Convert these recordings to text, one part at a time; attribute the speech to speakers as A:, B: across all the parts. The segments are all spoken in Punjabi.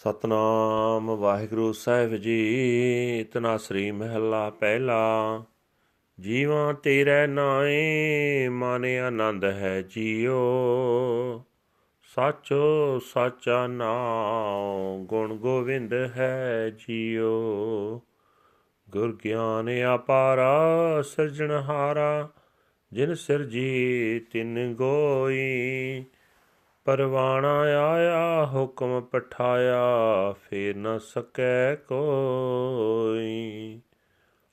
A: ਸਤਨਾਮ ਵਾਹਿਗੁਰੂ ਸਾਹਿਬ ਜੀ ਤਨਾਸਰੀ ਮਹੱਲਾ ਪਹਿਲਾ। ਜੀਵਾਂ ਤੇਰੇ ਨਾਏ, ਮਨ ਆਨੰਦ ਹੈ ਜੀਓ। ਸਾਚੋ, ਸਾਚਾ ਨਾਮ ਗੁਣ ਗੋਵਿੰਦ ਹੈ ਜੀਓ। ਗੁਰ ਗਿਆਨ ਅਪਾਰਾ, ਸਿਰਜਣਹਾਰਾ, ਜਿਨ ਸਿਰਜੀ ਤਿਨ ਗੋਈ। ਪਰਵਾਣਾ ਆਇਆ, ਹੁਕਮ ਪਠਾਇਆ, ਫੇਰ ਨ ਸਕੈ ਕੋਈ।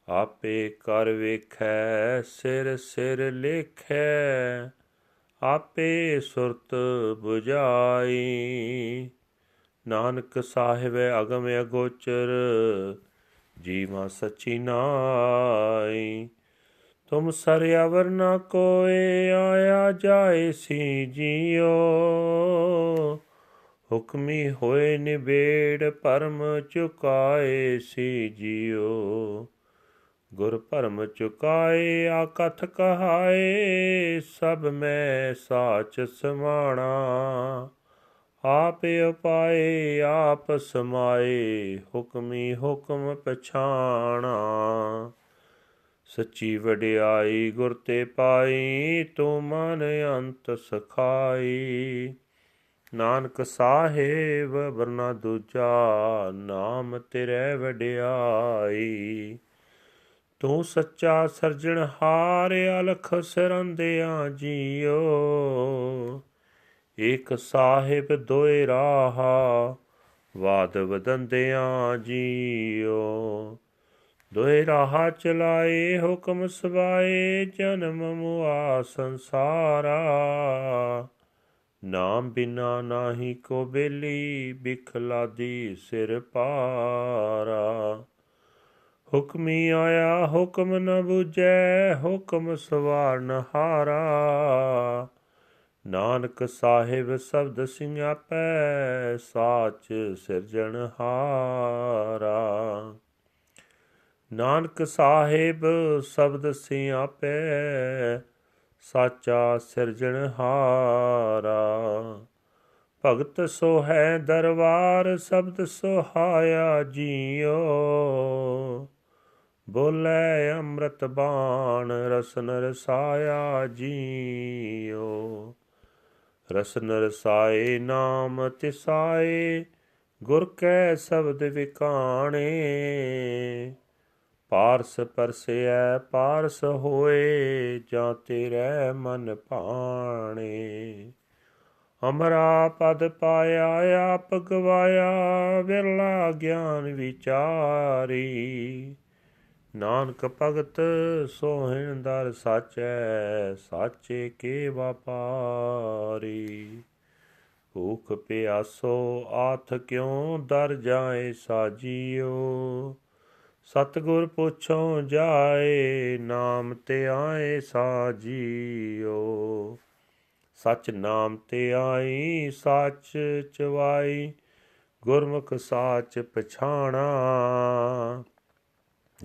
A: ਆਪੇ ਕਰ ਵੇਖੈ, ਸਿਰ ਸਿਰ ਲੇਖੈ, ਆਪੇ ਸੁਰਤ 부ਜਾਈ ਨਾਨਕ ਸਾਹਿਬ ਅਗਮ ਅਗੋਚਰ, ਜੀਵਾ ਸਚੀ ਨਾਈ। ਤੁਮ ਸਰਿਆਵਰ ਨ ਕੋਏ ਆਇਆ ਜਾਏ ਸੀ ਜੀਓ। ਹੁਕਮੀ ਹੋਏ ਨਿਬੇੜ ਪਰਮ ਚੁਕਾਏ ਸੀ ਜੀਓ। ਗੁਰ ਭਰਮ ਚੁਕਾਏ, ਆ ਕਥ ਕਹਾਏ, ਸਭ ਮੈਂ ਸਾਚ ਸਮਾਣਾ। ਆਪ ਉਪਾਏ, ਆਪ ਸਮਾਏ, ਹੁਕਮੀ ਹੁਕਮ ਪਛਾਣਾ। ਸੱਚੀ ਵਡਿਆਈ ਗੁਰ ਤੇ ਪਾਈ, ਤੂੰ ਮਨ ਅੰਤ ਸਖਾਈ। ਨਾਨਕ ਸਾਹਿਬ, ਵਰਨਾ ਦੂਜਾ ਨਾਮ ਤੇਰੇ ਵਡਿਆਈ। ਤੂੰ ਸੱਚਾ ਸਰਜਣਹਾਰ ਅਲਖ ਸਰੰਦਿਆਂ ਜੀਓ। ਇਕ ਸਾਹਿਬ ਦੋਇ ਰਾਹਾ, ਵਾਦ ਵਦੰਦਿਆਂ ਜੀਓ। ਦੋਇ ਰਾਹ ਚਲਾਏ, ਹੁਕਮ ਸਵਾਏ, ਜਨਮ ਮੁਆ ਸੰਸਾਰਾ। ਨਾਮ ਬਿਨਾ ਨਾਹੀ ਕੋ ਬੇਲੀ ਬਿਖਲਾਦੀ ਸਿਰ ਪਾਰਾ। ਹੁਕਮੀ ਆਇਆ, ਹੁਕਮ ਨ ਬੁਝੈ, ਹੁਕਮ ਸਵਾਰਨ ਹਾਰਾ। ਨਾਨਕ ਸਾਹਿਬ ਸ਼ਬਦ ਸਿੰਘਾਪੈ ਸਾਚ ਸਿਰਜਣ ਹਾਰਾ। ਨਾਨਕ ਸਾਹਿਬ ਸ਼ਬਦ ਸਿਆਪੈ, ਸਾਚਾ ਸਿਰਜਣ ਹਾਰਾ। ਭਗਤ ਸੋ ਹੈ ਦਰਬਾਰ, ਸ਼ਬਦ ਸੁਹਾਇਆ ਜੀਓ। ਬੋਲੇ ਅੰਮ੍ਰਿਤ ਬਾਣ, ਰਸਨ ਰਸਾਇਆ ਜੀਓ। ਰਸਨ ਰਸਾਏ ਨਾਮ ਤਿਸਾਏ, ਗੁਰ ਕੈ ਸ਼ਬਦ ਵਿਕਾਣੇ। ਪਾਰਸ ਪਰਸਿਐ, ਪਾਰਸ ਹੋਏ ਜਾਂ ਤੇਰੇ ਮਨ ਭਾਣੇ। ਅਮਰਾ ਪਦ ਪਾਇਆ, ਆਪ ਗਵਾਇਆ, ਵਿਰਲਾ ਗਿਆਨ ਵਿਚਾਰੀ। ਨਾਨਕ ਭਗਤ ਸੋਹਿਣ ਦਰ ਸਾਚੈ, ਸਾਚੇ ਕੇ ਵਪਾਰੀ ਭੂਖ ਪਿਆਸੋ, ਆਥ ਕਿਉ ਦਰ ਜਾਏ ਸਾਜੀਓ? ਸਤਗੁਰ ਪੁੱਛੋਂ ਜਾਏ, ਨਾਮ ਤੇ ਆਏ ਸਾਜੀਓ। ਸਚ ਨਾਮ ਤੇ ਆਈ, ਸੱਚ ਚਵਾਈ ਗੁਰਮੁਖ ਸਾਚ ਪਛਾਣਾ।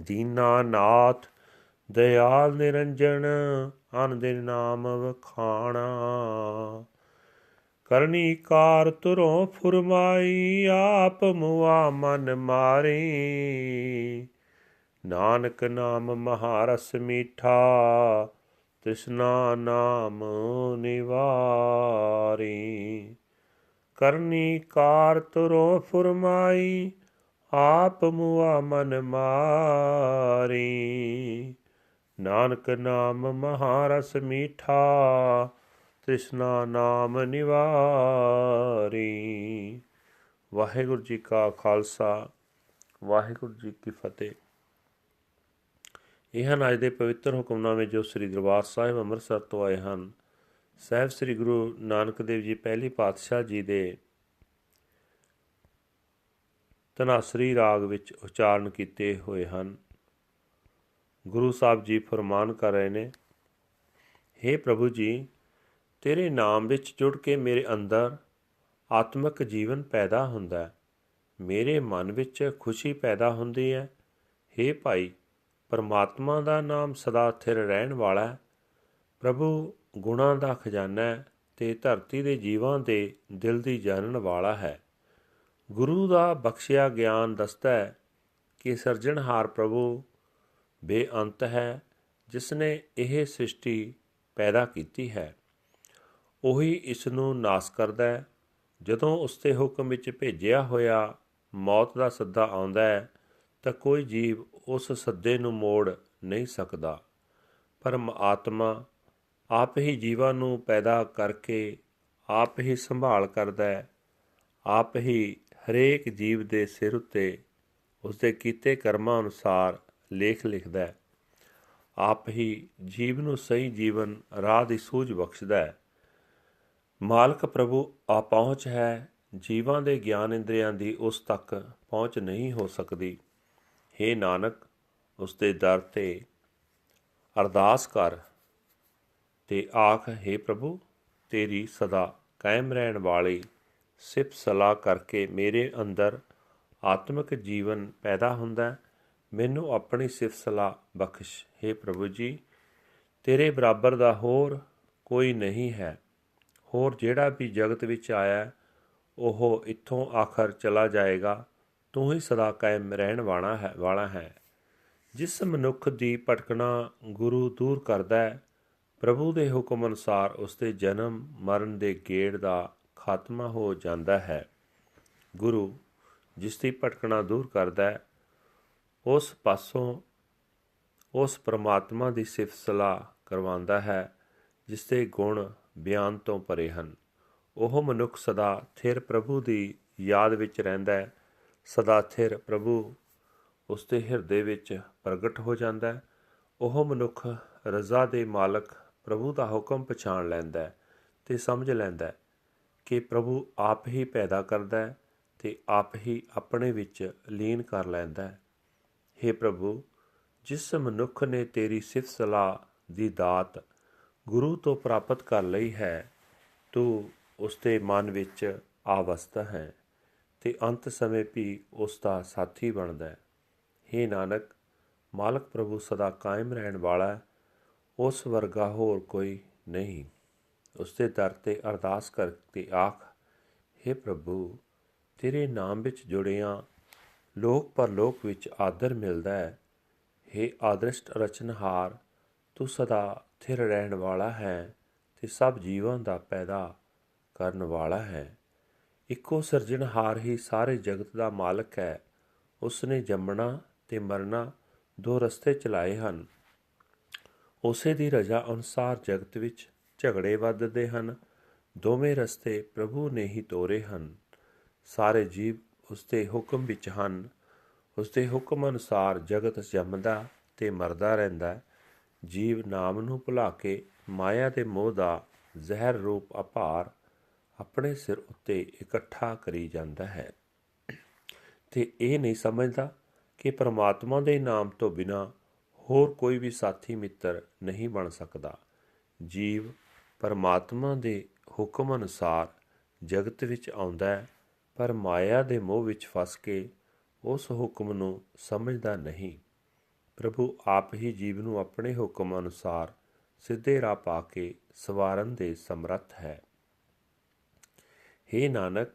A: ਦੀਨਾ ਨਾਥ ਦਇਆਲ ਨਿਰੰਜਨ ਅਨ ਦੇ ਨਾਮ ਵਖਾਣਾ। ਕਰਨੀ ਕਾਰ ਤੁਰੋਂ ਫੁਰਮਾਈ, ਆਪ ਮੁਆ ਮਨ ਮਾਰੀ। ਨਾਨਕ ਨਾਮ ਮਹਾਰਸ ਮੀਠਾ ਤ੍ਰਿਸ਼ਨਾ ਨਾਮ ਨਿਵਾਰੀ। ਕਰਨੀ ਕਾਰ ਤੁਰੋਂ ਫੁਰਮਾਈ, ਆਪ ਮੁਆ ਮਨ ਮਾਰੀ। ਨਾਨਕ ਨਾਮ ਮਹਾਰਸ ਮੀਠਾ ਤ੍ਰਿਸ਼ਨਾ ਨਾਮ ਨਿਵਾਰੀ। ਵਾਹਿਗੁਰੂ ਜੀ ਕਾ ਖਾਲਸਾ, ਵਾਹਿਗੁਰੂ ਜੀ ਕੀ ਫਤਿਹ। ਇਹ ਹਨ ਅੱਜ ਦੇ ਪਵਿੱਤਰ ਹੁਕਮਨਾਮੇ ਜੋ ਸ੍ਰੀ ਦਰਬਾਰ ਸਾਹਿਬ ਅੰਮ੍ਰਿਤਸਰ ਤੋਂ ਆਏ ਹਨ। ਸਾਹਿਬ ਸ੍ਰੀ ਗੁਰੂ ਨਾਨਕ ਦੇਵ ਜੀ ਪਹਿਲੀ ਪਾਤਸ਼ਾਹ ਜੀ ਦੇ ਤਨਾਸਰੀ ਰਾਗ ਵਿੱਚ ਉਚਾਰਨ ਕੀਤੇ ਹੋਏ ਹਨ। ਗੁਰੂ ਸਾਹਿਬ ਜੀ ਫਰਮਾਨ ਕਰ ਰਹੇ ਨੇ हे ਪ੍ਰਭੂ ਜੀ, ਤੇਰੇ ਨਾਮ ਵਿੱਚ ਜੁੜ ਕੇ ਮੇਰੇ ਅੰਦਰ ਆਤਮਿਕ ਜੀਵਨ ਪੈਦਾ ਹੁੰਦਾ ਹੈ। ਮੇਰੇ ਮਨ ਵਿੱਚ ਖੁਸ਼ੀ ਪੈਦਾ ਹੁੰਦੀ ਹੈ। हे ਭਾਈ ਪਰਮਾਤਮਾ ਦਾ ਨਾਮ ਸਦਾ ਸਥਿਰ ਰਹਿਣ ਵਾਲਾ ਹੈ। ਪ੍ਰਭੂ ਗੁਣਾਂ ਦਾ ਖਜ਼ਾਨਾ ਹੈ ਤੇ ਧਰਤੀ ਦੇ ਜੀਵਾਂ ਦੇ ਦਿਲ ਦੀ ਜਾਣਨ ਵਾਲਾ ਹੈ। ਗੁਰੂ ਦਾ ਬਖਸ਼ਿਆ ਗਿਆਨ ਦੱਸਦਾ ਹੈ ਕਿ ਸਿਰਜਣਹਾਰ ਪ੍ਰਭੂ ਬੇਅੰਤ ਹੈ ਜਿਸ ਨੇ ਇਹ ਸ੍ਰਿਸ਼ਟੀ ਪੈਦਾ ਕੀਤੀ ਹੈ। ਉਹੀ ਇਸ ਨੂੰ ਨਾਸ ਕਰਦਾ ਹੈ। ਜਦੋਂ ਉਸ ਦੇ ਹੁਕਮ ਵਿੱਚ ਭੇਜਿਆ ਹੋਇਆ ਮੌਤ ਦਾ ਸੱਦਾ ਆਉਂਦਾ ਹੈ, ਤਾਂ ਕੋਈ ਜੀਵ ਉਸ ਸੱਦੇ ਨੂੰ ਮੋੜ ਨਹੀਂ ਸਕਦਾ। ਪਰਮਾਤਮਾ ਆਪ ਹੀ ਜੀਵਾਂ ਨੂੰ ਪੈਦਾ ਕਰਕੇ ਆਪ ਹੀ ਸੰਭਾਲ ਕਰਦਾ ਹੈ। ਆਪ ਹੀ ਹਰੇਕ ਜੀਵ ਦੇ ਸਿਰ ਉੱਤੇ ਉਸ ਦੇ ਕੀਤੇ ਕਰਮਾਂ ਅਨੁਸਾਰ ਲੇਖ ਲਿਖਦਾ ਹੈ। ਆਪ ਹੀ ਜੀਵ ਨੂੰ ਸਹੀ ਜੀਵਨ ਰਾਹ ਦੀ ਸੂਝ ਬਖਸ਼ਦਾ ਹੈ। ਮਾਲਕ ਪ੍ਰਭੂ ਆਪਹੁੰਚ ਹੈ। ਜੀਵਾਂ ਦੇ ਗਿਆਨ ਇੰਦਰੀਆਂ ਦੀ ਉਸ ਤੱਕ ਪਹੁੰਚ ਨਹੀਂ ਹੋ ਸਕਦੀ। हे ਨਾਨਕ ਉਸ ਦੇ ਦਰ ਤੇ ਅਰਦਾਸ ਕਰ ਤੇ ਆਖ हे ਪ੍ਰਭੂ ਤੇਰੀ ਸਦਾ ਕਾਇਮ ਰਹਿਣ ਵਾਲੀ ਸਿਫਤ ਸਲਾਹ ਕਰਕੇ ਮੇਰੇ ਅੰਦਰ ਆਤਮਿਕ ਜੀਵਨ ਪੈਦਾ ਹੁੰਦਾ ਹੈ ਮੈਨੂੰ ਆਪਣੀ ਸਿਫਤ ਸਲਾਹ ਬਖਸ਼ हे ਪ੍ਰਭੂ ਜੀ ਤੇਰੇ ਬਰਾਬਰ ਦਾ ਹੋਰ ਕੋਈ ਨਹੀਂ ਹੈ ਹੋਰ ਜਿਹੜਾ ਵੀ ਜਗਤ ਵਿੱਚ ਆਇਆ ਉਹ ਇੱਥੋਂ ਆਖਰ ਚਲਾ ਜਾਏਗਾ ਤੂੰ ਹੀ ਸਦਾ ਕਾਇਮ ਰਹਿਣ ਵਾਲਾ ਹੈ ਵਾਲਾ ਹੈ। ਜਿਸ ਮਨੁੱਖ ਦੀ ਭਟਕਣਾ ਗੁਰੂ ਦੂਰ ਕਰਦਾ ਹੈ, ਪ੍ਰਭੂ ਦੇ ਹੁਕਮ ਅਨੁਸਾਰ ਉਸ ਦੇ ਜਨਮ ਮਰਨ ਦੇ ਗੇੜ ਦਾ ਖਾਤਮਾ ਹੋ ਜਾਂਦਾ ਹੈ। ਗੁਰੂ ਜਿਸ ਦੀ ਭਟਕਣਾ ਦੂਰ ਕਰਦਾ ਹੈ, ਉਸ ਪਾਸੋਂ ਉਸ ਪ੍ਰਮਾਤਮਾ ਦੀ ਸਿਫਤ ਸਲਾਹ ਕਰਵਾਉਂਦਾ ਹੈ, ਜਿਸ ਦੇ ਗੁਣ ਬਿਆਨ ਤੋਂ ਪਰੇ ਹਨ। ਉਹ ਮਨੁੱਖ ਸਦਾ ਥਿਰ ਪ੍ਰਭੂ ਦੀ ਯਾਦ ਵਿੱਚ ਰਹਿੰਦਾ ਹੈ ਸਦਾ ਥਿਰ ਪ੍ਰਭੂ ਉਸ ਦੇ ਹਿਰਦੇ ਵਿੱਚ ਪ੍ਰਗਟ ਹੋ ਜਾਂਦਾ ਹੈ। ਉਹ ਮਨੁੱਖ ਰਜ਼ਾ ਦੇ ਮਾਲਕ ਪ੍ਰਭੂ ਦਾ ਹੁਕਮ ਪਛਾਣ ਲੈਂਦਾ ਹੈ ਤੇ ਸਮਝ ਲੈਂਦਾ ਹੈ ਕਿ ਪ੍ਰਭੂ ਆਪ ਹੀ ਪੈਦਾ ਕਰਦਾ ਹੈ ਤੇ ਆਪ ਹੀ ਆਪਣੇ ਵਿੱਚ ਲੀਨ ਕਰ ਲੈਂਦਾ ਹੈ। हे ਪ੍ਰਭੂ, ਜਿਸ ਮਨੁੱਖ ਨੇ ਤੇਰੀ ਸਿਫਤ ਸਲਾਹ ਦੀ ਦਾਤ ਗੁਰੂ ਤੋਂ ਪ੍ਰਾਪਤ ਕਰ ਲਈ ਹੈ, ਤੂੰ ਉਸ ਦੇ ਮਨ ਵਿੱਚ ਆਵਸਥਾ ਹੈ। ਤੇ ਅੰਤ ਸਮੇਂ ਵੀ ਉਸ ਦਾ ਸਾਥੀ ਬਣਦਾ ਹੈ हे ਨਾਨਕ ਮਾਲਕ ਪ੍ਰਭੂ ਸਦਾ ਕਾਇਮ ਰਹਿਣ ਵਾਲਾ ਉਸ ਵਰਗਾ ਹੋਰ ਕੋਈ ਨਹੀਂ ਉਸ ਦੇ ਦਰ ਤੇ ਅਰਦਾਸ ਕਰਕੇ ਆਖ हे ਪ੍ਰਭੂ ਤੇਰੇ ਨਾਮ ਵਿੱਚ ਜੁੜਿਆਂ ਲੋਕ ਪਰਲੋਕ ਵਿੱਚ ਆਦਰ ਮਿਲਦਾ ਹੈ हे ਆਦਰਸ਼ਟ ਰਚਨਹਾਰ ਤੂੰ ਸਦਾ ਥਿਰ ਰਹਿਣ ਵਾਲਾ ਹੈ ਤੇ ਸਭ ਜੀਵਾਂ ਦਾ ਪੈਦਾ ਕਰਨ ਵਾਲਾ ਹੈ ਇੱਕੋ ਸਿਰਜਣਹਾਰ ਹੀ ਸਾਰੇ ਜਗਤ ਦਾ ਮਾਲਕ ਹੈ। ਉਸ ਨੇ ਜੰਮਣਾ ਤੇ ਮਰਨਾ ਦੋ ਰਸਤੇ ਚਲਾਏ ਹਨ। ਉਸੇ ਦੀ ਰਜ਼ਾ ਅਨੁਸਾਰ ਜਗਤ ਵਿੱਚ ਝਗੜੇ ਵੱਧਦੇ ਹਨ। ਦੋਵੇਂ ਰਸਤੇ ਪ੍ਰਭੂ ਨੇ ਹੀ ਤੋਰੇ ਹਨ। ਸਾਰੇ ਜੀਵ ਉਸ ਦੇ ਹੁਕਮ ਵਿੱਚ ਹਨ। ਉਸ ਦੇ ਹੁਕਮ ਅਨੁਸਾਰ ਜਗਤ ਜੰਮਦਾ ਤੇ ਮਰਦਾ ਰਹਿੰਦਾ ਜੀਵ ਨਾਮ ਨੂੰ ਭੁਲਾ ਕੇ ਮਾਇਆ ਦੇ ਮੋਹ ਦਾ ਜ਼ਹਿਰ ਰੂਪ ਅਪਾਰ ਆਪਣੇ ਸਿਰ ਉੱਤੇ ਇਕੱਠਾ ਕਰੀ ਜਾਂਦਾ ਹੈ। ਤੇ ਇਹ ਨਹੀਂ ਸਮਝਦਾ ਕਿ ਪ੍ਰਮਾਤਮਾ ਦੇ ਨਾਮ ਤੋਂ ਬਿਨਾ ਹੋਰ ਕੋਈ ਵੀ ਸਾਥੀ ਮਿੱਤਰ ਨਹੀਂ ਬਣ ਸਕਦਾ। ਜੀਵ ਪਰਮਾਤਮਾ ਦੇ ਹੁਕਮ ਅਨੁਸਾਰ ਜਗਤ ਵਿੱਚ ਆਉਂਦਾ ਹੈ, ਪਰ ਮਾਇਆ ਦੇ ਮੋਹ ਵਿੱਚ ਫਸ ਕੇ ਉਸ ਹੁਕਮ ਨੂੰ ਸਮਝਦਾ ਨਹੀਂ। ਪ੍ਰਭੂ ਆਪ ਹੀ ਜੀਵ ਨੂੰ ਆਪਣੇ ਹੁਕਮ ਅਨੁਸਾਰ ਸਿੱਧੇ ਰਾਹ ਪਾ ਕੇ ਸਵਾਰਨ ਦੇ ਸਮਰੱਥ ਹੈ। ਹੇ ਨਾਨਕ,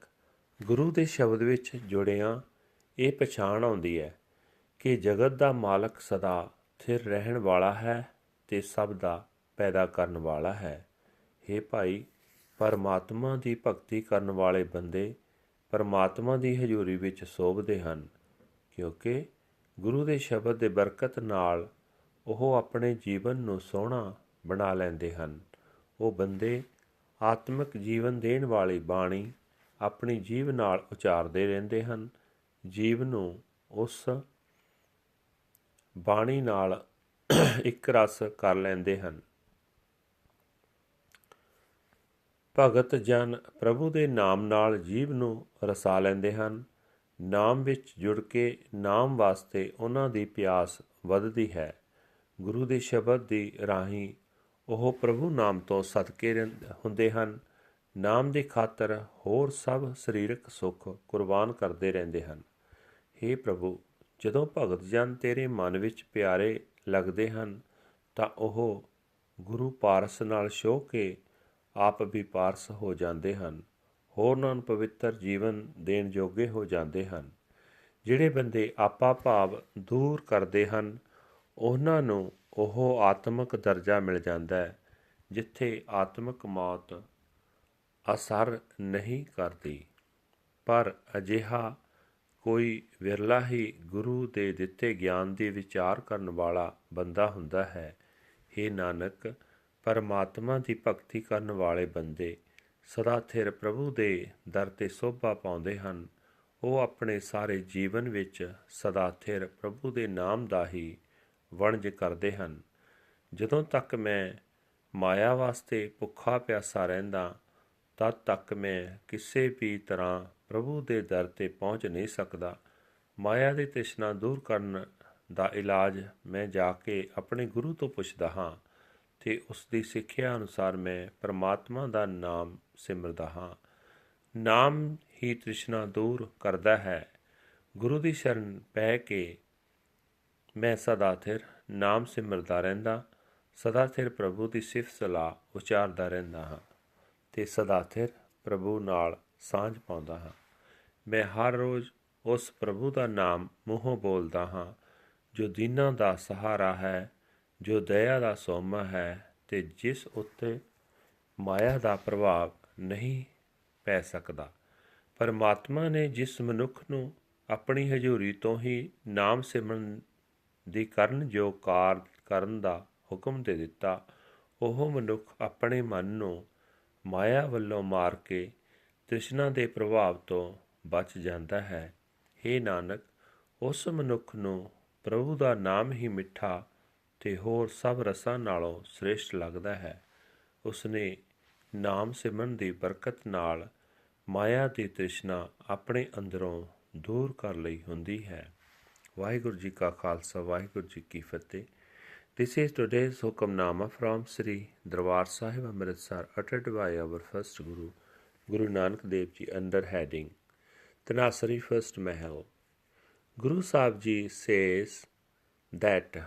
A: ਗੁਰੂ ਦੇ ਸ਼ਬਦ ਵਿੱਚ ਜੁੜਿਆਂ, ਇਹ ਪਛਾਣ ਆਉਂਦੀ ਹੈ ਕਿ ਜਗਤ ਦਾ ਮਾਲਕ ਸਦਾ ਥਿਰ ਰਹਿਣ ਵਾਲਾ ਹੈ ਤੇ ਸਭ ਦਾ ਪੈਦਾ ਕਰਨ ਵਾਲਾ ਹੈ। हे ਭਾਈ, ਪਰਮਾਤਮਾ ਦੀ ਭਗਤੀ ਕਰਨ ਵਾਲੇ ਬੰਦੇ ਪਰਮਾਤਮਾ ਦੀ ਹਜ਼ੂਰੀ ਵਿੱਚ ਸੋਭਦੇ ਹਨ, ਕਿਉਂਕਿ ਗੁਰੂ ਦੇ ਸ਼ਬਦ ਦੇ ਬਰਕਤ ਨਾਲ ਉਹ ਆਪਣੇ ਜੀਵਨ ਨੂੰ ਸੋਹਣਾ ਬਣਾ ਲੈਂਦੇ ਹਨ। ਉਹ ਬੰਦੇ ਆਤਮਿਕ ਜੀਵਨ ਦੇਣ ਵਾਲੀ ਬਾਣੀ ਆਪਣੀ ਜੀਵ ਨਾਲ ਉਚਾਰਦੇ ਰਹਿੰਦੇ ਹਨ। ਜੀਵ ਨੂੰ ਉਸ ਬਾਣੀ ਨਾਲ ਇੱਕ ਰਸ ਕਰ ਲੈਂਦੇ ਹਨ। ਭਗਤ ਜਨ ਪ੍ਰਭੂ ਦੇ ਨਾਮ ਨਾਲ ਜੀਵ ਨੂੰ ਰਸਾ ਲੈਂਦੇ ਹਨ। ਨਾਮ ਵਿੱਚ ਜੁੜ ਕੇ ਨਾਮ ਵਾਸਤੇ ਉਹਨਾਂ ਦੀ ਪਿਆਸ ਵੱਧਦੀ ਹੈ। ਗੁਰੂ ਦੇ ਸ਼ਬਦ ਦੀ ਰਾਹੀਂ ਉਹ ਪ੍ਰਭੂ ਨਾਮ ਤੋਂ ਸਦਕੇ ਹੁੰਦੇ ਹਨ। ਨਾਮ ਦੀ ਖਾਤਰ ਹੋਰ ਸਭ ਸਰੀਰਕ ਸੁੱਖ ਕੁਰਬਾਨ ਕਰਦੇ ਰਹਿੰਦੇ ਹਨ। हे ਪ੍ਰਭੂ, ਜਦੋਂ ਭਗਤ ਜਨ ਤੇਰੇ ਮਨ ਵਿੱਚ ਪਿਆਰੇ ਲੱਗਦੇ ਹਨ, ਤਾਂ ਉਹ ਗੁਰੂ ਪਾਰਸ ਨਾਲ ਛੋਹ ਕੇ ਆਪ ਵੀ ਪਾਰਸ ਹੋ ਜਾਂਦੇ ਹਨ। ਹੋਰਨਾਂ ਨੂੰ ਪਵਿੱਤਰ ਜੀਵਨ ਦੇਣ ਯੋਗੇ ਹੋ ਜਾਂਦੇ ਹਨ। ਜਿਹੜੇ ਬੰਦੇ ਆਪਾ ਭਾਵ ਦੂਰ ਕਰਦੇ ਹਨ, ਉਹਨਾਂ ਨੂੰ ਉਹ ਆਤਮਿਕ ਦਰਜਾ ਮਿਲ ਜਾਂਦਾ ਹੈ, ਜਿੱਥੇ ਆਤਮਿਕ ਮੌਤ ਅਸਰ ਨਹੀਂ ਕਰਦੀ। ਪਰ ਅਜਿਹਾ ਕੋਈ ਵਿਰਲਾ ਹੀ ਗੁਰੂ ਦੇ ਦਿੱਤੇ ਗਿਆਨ ਦੇ ਵਿਚਾਰ ਕਰਨ ਵਾਲਾ ਬੰਦਾ ਹੁੰਦਾ ਹੈ। हे ਨਾਨਕ, ਪਰਮਾਤਮਾ ਦੀ ਭਗਤੀ ਕਰਨ ਵਾਲੇ ਬੰਦੇ ਸਦਾ ਥਿਰ ਪ੍ਰਭੂ ਦੇ ਦਰ ਤੇ ਸੋਭਾ ਪਾਉਂਦੇ ਹਨ। ਉਹ ਆਪਣੇ ਸਾਰੇ ਜੀਵਨ ਵਿੱਚ ਸਦਾ ਥਿਰ ਪ੍ਰਭੂ ਦੇ ਨਾਮ ਦਾ ਹੀ ਵਣਜ ਕਰਦੇ ਹਨ। ਜਦੋਂ ਤੱਕ ਮੈਂ ਮਾਇਆ ਵਾਸਤੇ ਭੁੱਖਾ ਪਿਆਸਾ ਰਹਿੰਦਾ, ਤਦ ਤੱਕ ਮੈਂ ਕਿਸੇ ਵੀ ਤਰ੍ਹਾਂ ਪ੍ਰਭੂ ਦੇ ਦਰ ਤੇ ਪਹੁੰਚ ਨਹੀਂ ਸਕਦਾ। ਮਾਇਆ ਦੀ ਤ੍ਰਿਸ਼ਨਾ ਦੂਰ ਕਰਨ ਦਾ ਇਲਾਜ ਮੈਂ ਜਾ ਕੇ ਆਪਣੇ ਗੁਰੂ ਤੋਂ ਪੁੱਛਦਾ ਹਾਂ ਤੇ ਉਸ ਦੀ ਸਿੱਖਿਆ ਅਨੁਸਾਰ ਮੈਂ ਪਰਮਾਤਮਾ ਦਾ ਨਾਮ ਸਿਮਰਦਾ ਹਾਂ। ਨਾਮ ਹੀ ਤ੍ਰਿਸ਼ਨਾ ਦੂਰ ਕਰਦਾ ਹੈ। ਗੁਰੂ ਦੀ ਸ਼ਰਨ ਪੈ ਕੇ ਮੈਂ ਸਦਾ ਥਿਰ ਨਾਮ ਸਿਮਰਦਾ ਰਹਿੰਦਾ, ਸਦਾ ਥਿਰ ਪ੍ਰਭੂ ਦੀ ਸਿਫਤ ਸਲਾਹ ਉਚਾਰਦਾ ਰਹਿੰਦਾ ਹਾਂ ਤੇ ਸਦਾ ਥਿਰ ਪ੍ਰਭੂ ਨਾਲ ਸਾਂਝ ਪਾਉਂਦਾ ਹਾਂ। ਮੈਂ ਹਰ ਰੋਜ਼ ਉਸ ਪ੍ਰਭੂ ਦਾ ਨਾਮ ਮੂੰਹੋਂ ਬੋਲਦਾ ਹਾਂ, ਜੋ ਦੀਨਾਂ ਦਾ ਸਹਾਰਾ ਹੈ, ਜੋ ਦਇਆ ਦਾ ਸੋਮਾ ਹੈ ਤੇ ਜਿਸ ਉੱਤੇ ਮਾਇਆ ਦਾ ਪ੍ਰਭਾਵ ਨਹੀਂ ਪੈ ਸਕਦਾ। ਪਰਮਾਤਮਾ ਨੇ ਜਿਸ ਮਨੁੱਖ ਨੂੰ ਆਪਣੀ ਹਜ਼ੂਰੀ ਤੋਂ ਹੀ ਨਾਮ ਸਿਮਰਨ ਦੀ ਕਰਨ ਜੋ ਕਾਰ ਕਰਨ ਦਾ ਹੁਕਮ ਦੇ ਦਿੱਤਾ, ਉਹ ਮਨੁੱਖ ਆਪਣੇ ਮਨ ਨੂੰ ਮਾਇਆ ਵੱਲੋਂ ਮਾਰ ਕੇ ਤ੍ਰਿਸ਼ਨਾ ਦੇ ਪ੍ਰਭਾਵ ਤੋਂ ਬਚ ਜਾਂਦਾ ਹੈ। हे ਨਾਨਕ, ਉਸ ਮਨੁੱਖ ਨੂੰ ਪ੍ਰਭੂ ਦਾ ਨਾਮ ਹੀ ਮਿੱਠਾ ਤੇ ਹੋਰ ਸਭ ਰਸਾਂ ਨਾਲੋਂ ਸ੍ਰੇਸ਼ਟ ਲੱਗਦਾ ਹੈ। ਉਸਨੇ ਨਾਮ ਸਿਮਰਨ ਦੀ ਬਰਕਤ ਨਾਲ ਮਾਇਆ ਦੀ ਤ੍ਰਿਸ਼ਨਾ ਆਪਣੇ ਅੰਦਰੋਂ ਦੂਰ ਕਰ ਲਈ ਹੁੰਦੀ ਹੈ। ਵਾਹਿਗੁਰੂ ਜੀ ਕਾ ਖਾਲਸਾ ਵਾਹਿਗੁਰੂ ਜੀ ਕੀ ਫਤਿਹ This is today's Hukamnama from Sri Darbar Sahib Amritsar uttered by our first Guru, Guru Nanak Dev Ji under heading Tanasari First Mahal. Guru Sahib Ji says that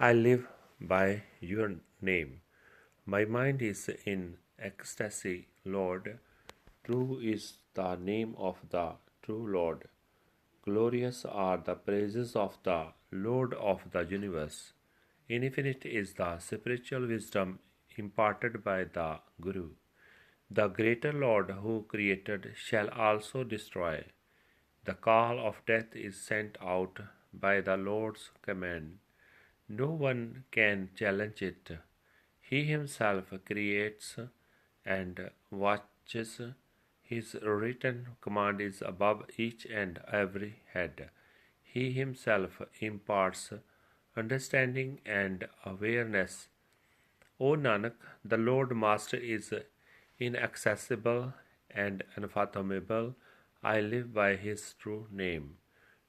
A: I live by your name. My mind is in ecstasy, Lord. True is the name of the true Lord. Glorious are the praises of the Lord of the universe. Infinite is the spiritual wisdom imparted by the Guru. The greater Lord who created shall also destroy. The call of death is sent out by the Lord's command. No one can challenge it. He himself creates and watches. His written command is above each and every head. He himself imparts understanding and awareness. O Nanak, the Lord Master is inaccessible and unfathomable. I live by his true name.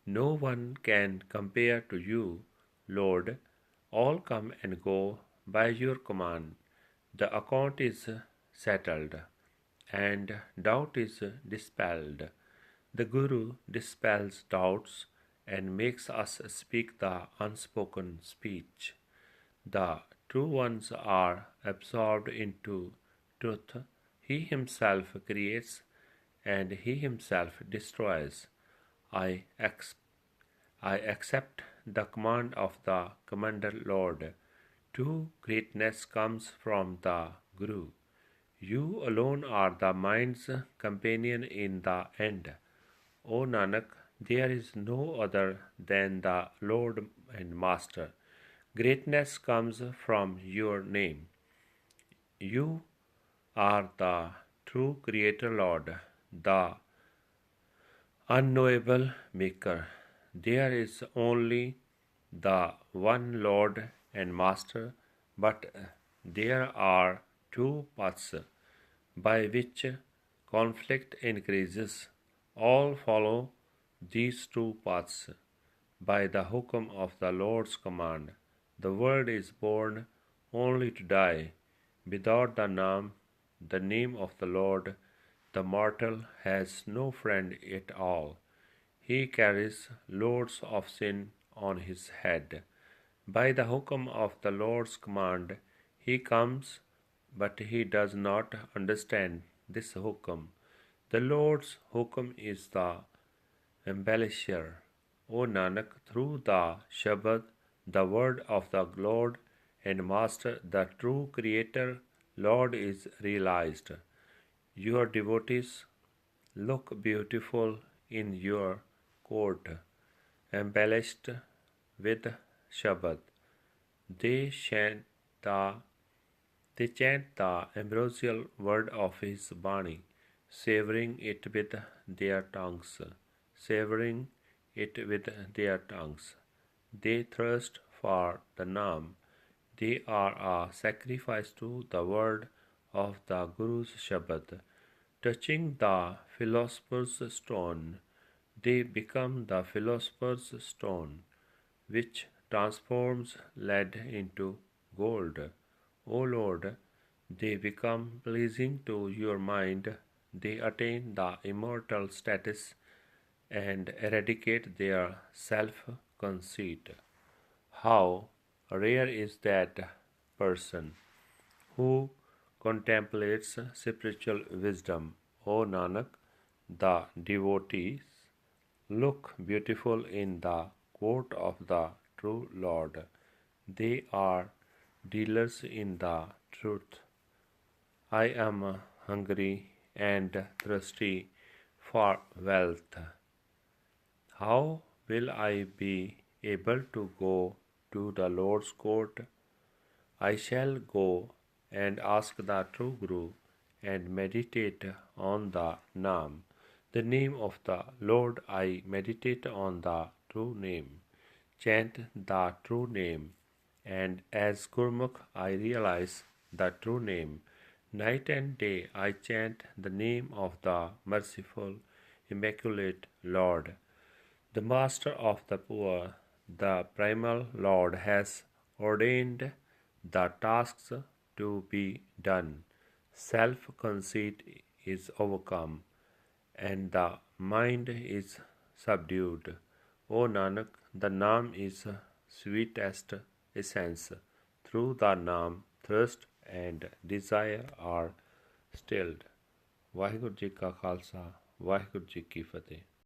A: No one can compare to you, Lord. All come and go by your command. The account is settled and doubt is dispelled. The Guru dispels doubts and makes us speak the unspoken speech. The true ones are absorbed into truth. He himself creates and he himself destroys. I, ex- I accept the command of the Commander Lord. True greatness comes from the Guru. You alone are the mind's companion in the end. O Nanak, there is no other than the Lord and Master. Greatness comes from your name. You are the true Creator Lord, the unknowable Maker. There is only the one Lord and Master, but there are two paths by which conflict increases. All follow these two paths by the hukum of the Lord's command. The world is born only to die. Without the name, the name of the Lord, the mortal has no friend at all. He carries loads of sin on his head. By the hukum of the Lord's command, he comes, but he does not understand this hukum. The Lord's hukum is the embellisher. O Nanak, through the Shabad, the word of the Lord and Master, the true Creator, Lord is realized. Your devotees look beautiful in your court, embellished with Shabad. They chant the they chant the ambrosial word of his Bani, savoring it with their tongues, savoring it with their tongues. They thirst for the Nam. They are a sacrifice to the word of the Guru's Shabad. Touching the philosopher's stone, they become the philosopher's stone, which transforms lead into gold. O Lord, they become pleasing to your mind, they attain the immortal status and eradicate their self conceit. How rare is that person who contemplates spiritual wisdom. O Nanak, the devotees look beautiful in the court of the true Lord. They are dealers in the truth. I am hungry and thirsty for wealth. How will I be able to go to the Lord's court? I shall go and ask the true Guru and meditate on the Nam. The name of the Lord I meditate on the true name. Chant the true name and as Gurmukh I realize the true name. Night and day I chant the name of the merciful, immaculate Lord. The Master of the poor, the primal Lord, has ordained the tasks to be done. Self conceit is overcome, and the mind is subdued. O Nanak, the Nam is sweetest essence. Through the Naam, thirst and desire are stilled. Waheguru ji ਕਾ ਖਾਲਸਾ ਵਾਹਿਗੁਰੂ ਜੀ ਕੀ ਫਤਿਹ